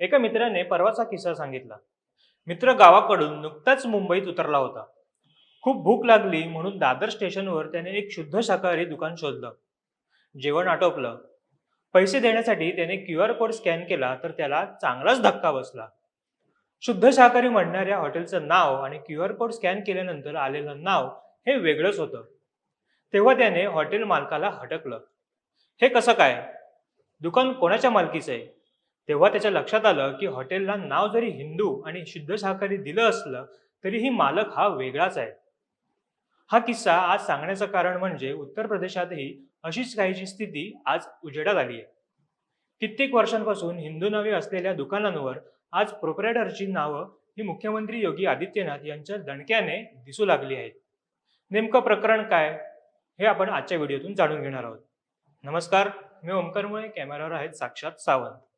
एका मित्राने परवाचा किस्सा सांगितला. मित्र गावाकडून नुकताच मुंबईत उतरला होता. खूप भूक लागली म्हणून दादर स्टेशनवर त्याने एक शुद्ध शाकाहारी दुकान शोधलं. जेवण आटोपलं. पैसे देण्यासाठी त्याने क्यू आर कोड स्कॅन केला तर त्याला चांगलाच धक्का बसला. शुद्ध शाकाहारी म्हणणाऱ्या हॉटेलचं नाव आणि क्यू आर कोड स्कॅन केल्यानंतर आलेलं नाव हे वेगळंच होतं. तेव्हा त्याने हॉटेल मालकाला हटकलं. हे कसं काय? दुकान कोणाच्या मालकीचं आहे? तेव्हा त्याच्या लक्षात आलं की हॉटेलला नाव जरी हिंदू आणि शुद्ध शाकाहारी दिलं असलं तरीही मालक हा वेगळाच आहे. हा किस्सा आज सांगण्याचं कारण म्हणजे उत्तर प्रदेशातही अशीच काहीची स्थिती आज उजेडात आली आहे. कित्येक वर्षांपासून हिंदू नावे असलेल्या दुकानांवर आज प्रोपरेटरची नावं ही मुख्यमंत्री योगी आदित्यनाथ यांच्या दणक्याने दिसू लागली आहेत. नेमकं प्रकरण काय हे आपण आजच्या व्हिडिओतून जाणून घेणार आहोत. नमस्कार मी ओमकारमुळे कॅमेरावर आहेत साक्षात सावंत.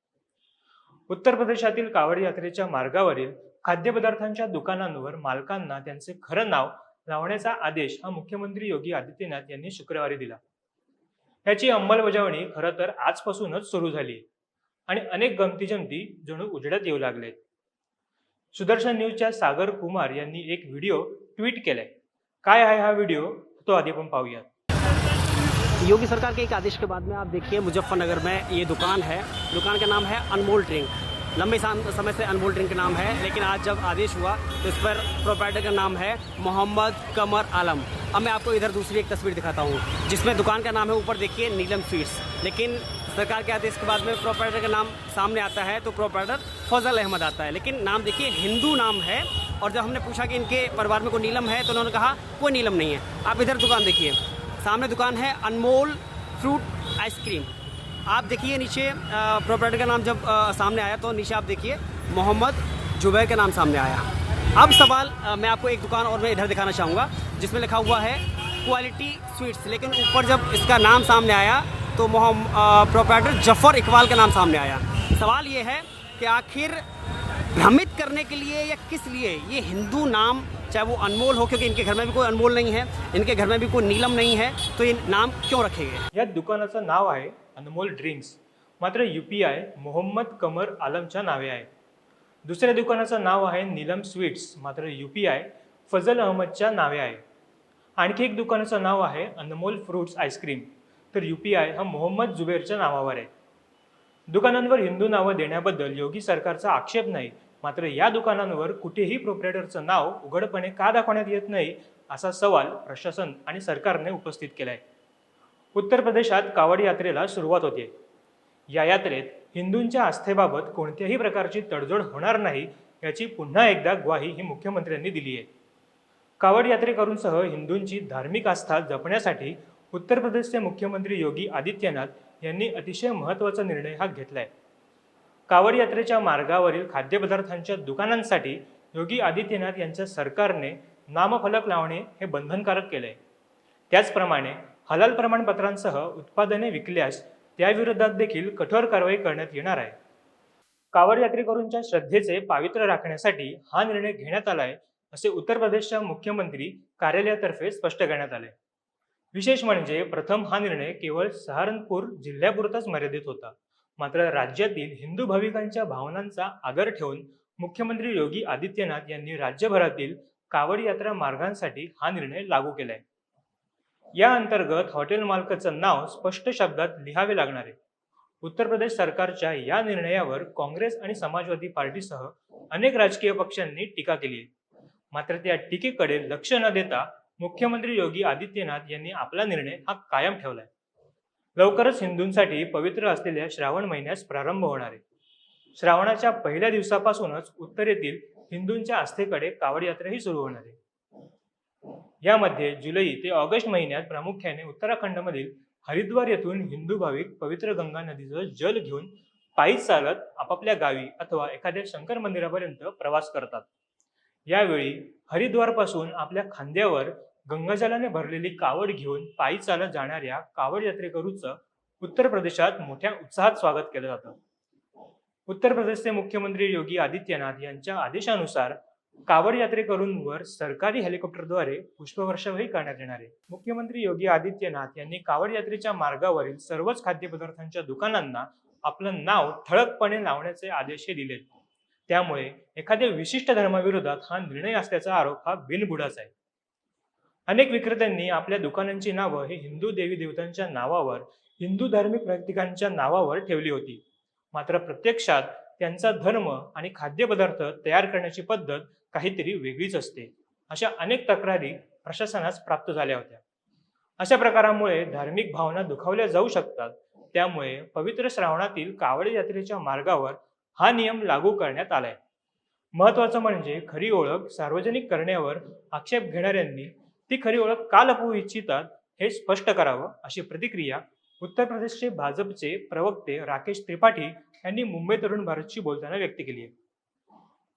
उत्तर प्रदेशातील कावड यात्रेच्या मार्गावरील खाद्यपदार्थांच्या दुकानांवर मालकांना त्यांचे खरं नाव लावण्याचा आदेश हा मुख्यमंत्री योगी आदित्यनाथ यांनी शुक्रवारी दिला. याची अंमलबजावणी खरं तर आजपासूनच सुरू झाली आहे आणि अनेक गमती जमती जणू उजडत येऊ लागले सुदर्शन न्यूजच्या सागर कुमार यांनी एक व्हिडिओ ट्विट केलाय. काय आहे हा व्हिडिओ? तो आधी आपण पाहूयात. योगी सरकार के एक आदेश के बाद में आप देखिए मुजफ्फरनगर में ये दुकान है. दुकान का नाम है अनमोल ड्रिंक. लंबे समय से अनमोल ड्रिंक का नाम है, लेकिन आज जब आदेश हुआ तो इस पर प्रोपराइटर का नाम है मोहम्मद कमर आलम। अब मैं आपको इधर दूसरी एक तस्वीर दिखाता हूँ, जिसमें दुकान का नाम है ऊपर देखिए, नीलम स्वीट्स। लेकिन सरकार के आदेश के बाद में प्रोपराइटर का नाम सामने आता है तो प्रोपराइटर फजल अहमद आता है। लेकिन नाम देखिए हिंदू नाम है, और जब हमने पूछा कि इनके परिवार में कोई नीलम है तो उन्होंने कहा कोई नीलम नहीं है। आप इधर दुकान देखिए, सामने दुकान है अनमोल फ्रूट आइसक्रीम। आप देखिए नीचे प्रोपराइटर का नाम जब आ, सामने आया तो नीचे आप देखिए मोहम्मद जुबैर का नाम सामने आया। अब सवाल आ, मैं आपको एक दुकान और मैं इधर दिखाना चाहूँगा जिसमें लिखा हुआ है क्वालिटी स्वीट्स लेकिन ऊपर जब इसका नाम सामने आया तो मोहम्मद प्रोपराइटर जफ़र इकबाल का नाम सामने आया। सवाल ये है कि आखिर भ्रमित करने के लिए या किस लिए? ये हिंदू नाम चाहे वो अनमोल हो क्योंकि इनके घर में भी कोई अनमोल नहीं है इनके घर में भी कोई नीलम नहीं है तो ये नाम क्यों रखे गए? या दुकानाचं नाव आहे अनमोल ड्रिंक्स. मात्र U P I Mohammad Qamar आलमच्या नावे आहे. दुसऱ्या दुकानाचं नाव आहे नीलम स्वीट्स. मात्र यू पी आय फजल अहमदच्या नावे आहे. आणखी एक दुकानाचं नाव आहे अनमोल फ्रूट्स आईस्क्रीम. तर यू पी आय हा मोहम्मद जुबेरच्या नावावर आहे. दुकानांवर हिंदू नावं देण्याबद्दल योगी सरकारचा आक्षेप नाही. मात्र या दुकानांवर कुठेही प्रोप्रेटरचं नाव उघडपणे का दाखवण्यात येत नाही असा सवाल प्रशासन आणि सरकारने उपस्थित केलाय. उत्तर प्रदेशात कावड यात्रेला सुरुवात होते. या यात्रेत हिंदूंच्या आस्थेबाबत कोणत्याही प्रकारची तडजोड होणार नाही याची पुन्हा एकदा ग्वाही ही मुख्यमंत्र्यांनी दिली आहे कावड यात्रेकरूंसह हिंदूंची धार्मिक आस्था जपण्यासाठी उत्तर प्रदेशचे मुख्यमंत्री योगी आदित्यनाथ यांनी अतिशय महत्त्वाचा निर्णय हा घेतलाय. कावड यात्रेच्या मार्गावरील खाद्यपदार्थांच्या दुकानांसाठी योगी आदित्यनाथ यांच्या सरकारने नामफलक लावणे हे बंधनकारक केले आहे त्याचप्रमाणे हलाल प्रमाणपत्रांसह उत्पादने विकल्यास त्याविरोधात देखील कठोर कारवाई करण्यात येणार आहे. कावड यात्रेकरूंच्या श्रद्धेचे पावित्र्य राखण्यासाठी हा निर्णय घेण्यात आला आहे असे उत्तर प्रदेशच्या मुख्यमंत्री कार्यालयातर्फे स्पष्ट करण्यात आले विशेष म्हणजे प्रथम हा निर्णय केवळ सहारनपूर जिल्ह्यापुरताच मर्यादित होता. मात्र राज्यातील हिंदू भाविकांच्या भावनांचा आदर ठेवून मुख्यमंत्री योगी आदित्यनाथ यांनी राज्यभरातील कावड यात्रा मार्गांसाठी हा निर्णय लागू केलाय. या अंतर्गत हॉटेल मालकाचं नाव स्पष्ट शब्दात लिहावे लागणार आहे. उत्तर प्रदेश सरकारच्या या निर्णयावर काँग्रेस आणि समाजवादी पार्टीसह अनेक राजकीय पक्षांनी टीका केली मात्र त्या टीकेकडे लक्ष न देता मुख्यमंत्री योगी आदित्यनाथ यांनी आपला निर्णय हा कायम ठेवलाय. लवकरच हिंदूंसाठी पवित्र असलेल्या श्रावण महिन्यास प्रारंभ होणार आहे. श्रावणाच्या पहिल्या दिवसापासूनच उत्तरेतील हिंदूंच्या आस्थेकडे कावड यात्राही सुरू होणार आहे. यामध्ये जुलै ते ऑगस्ट महिन्यात प्रामुख्याने उत्तराखंडमधील हरिद्वार येथून हिंदू भाविक पवित्र गंगा नदीचं जल घेऊन पायी चालत आपापल्या गावी अथवा एखाद्या शंकर मंदिरापर्यंत प्रवास करतात. यावेळी हरिद्वारपासून आपल्या खांद्यावर गंगाजलाने भरलेली कावड घेऊन पायी चालत जाणाऱ्या कावड यात्रेकरूचं उत्तर प्रदेशात मोठ्या उत्साहात स्वागत केलं जातं. उत्तर प्रदेशचे मुख्यमंत्री योगी आदित्यनाथ यांच्या आदेशानुसार कावड यात्रेकरूंवर सरकारी हेलिकॉप्टरद्वारे पुष्पवर्षावही करण्यात येणार आहे. मुख्यमंत्री योगी आदित्यनाथ यांनी कावड यात्रेच्या मार्गावरील सर्वच खाद्यपदार्थांच्या दुकानांना आपलं नाव ठळकपणे लावण्याचे आदेशही दिलेत. त्यामुळे एखाद्या विशिष्ट धर्माविरोधात हा निर्णय असल्याचा आरोप हा बिनबुडाच आहे. अनेक विक्रेत्यांनी आपल्या दुकानांची नावं ही हिंदू देवी देवतांच्या नावावर हिंदू धार्मिक प्रतीकांच्या नावावर ठेवली होती. मात्र प्रत्यक्षात त्यांचा धर्म आणि खाद्यपदार्थ तयार करण्याची पद्धत काहीतरी वेगळीच असते अशा अनेक तक्रारी प्रशासनास प्राप्त झाल्या होत्या. अशा प्रकारामुळे धार्मिक भावना दुखावल्या जाऊ शकतात त्यामुळे पवित्र श्रावणातील कावड यात्रेच्या मार्गावर हा नियम लागू करण्यात आलाय. महत्वाचं म्हणजे खरी ओळख सार्वजनिक करण्यावर आक्षेप घेणाऱ्यांनी ती खरी ओळख का लपवू इच्छितात हे स्पष्ट करावं अशी प्रतिक्रिया उत्तर प्रदेशचे भाजपचे प्रवक्ते राकेश त्रिपाठी यांनी मुंबई तरुण भारतशी बोलताना व्यक्त केली आहे.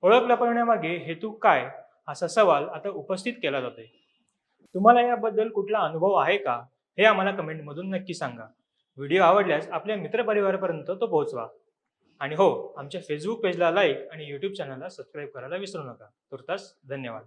ओळख लपवण्यामागे हेतू काय? असा सवाल आता उपस्थित केला जातोय. तुम्हाला याबद्दल कुठला अनुभव आहे का? हे आम्हाला कमेंटमधून नक्की सांगा. व्हिडिओ आवडल्यास आपल्या मित्रपरिवारापर्यंत तो पोहोचवा. आणि हो आमच्या फेसबुक पेजला लाईक आणि यूट्यूब चॅनलला सबस्क्राईब करायला विसरू नका. तुर्तास धन्यवाद.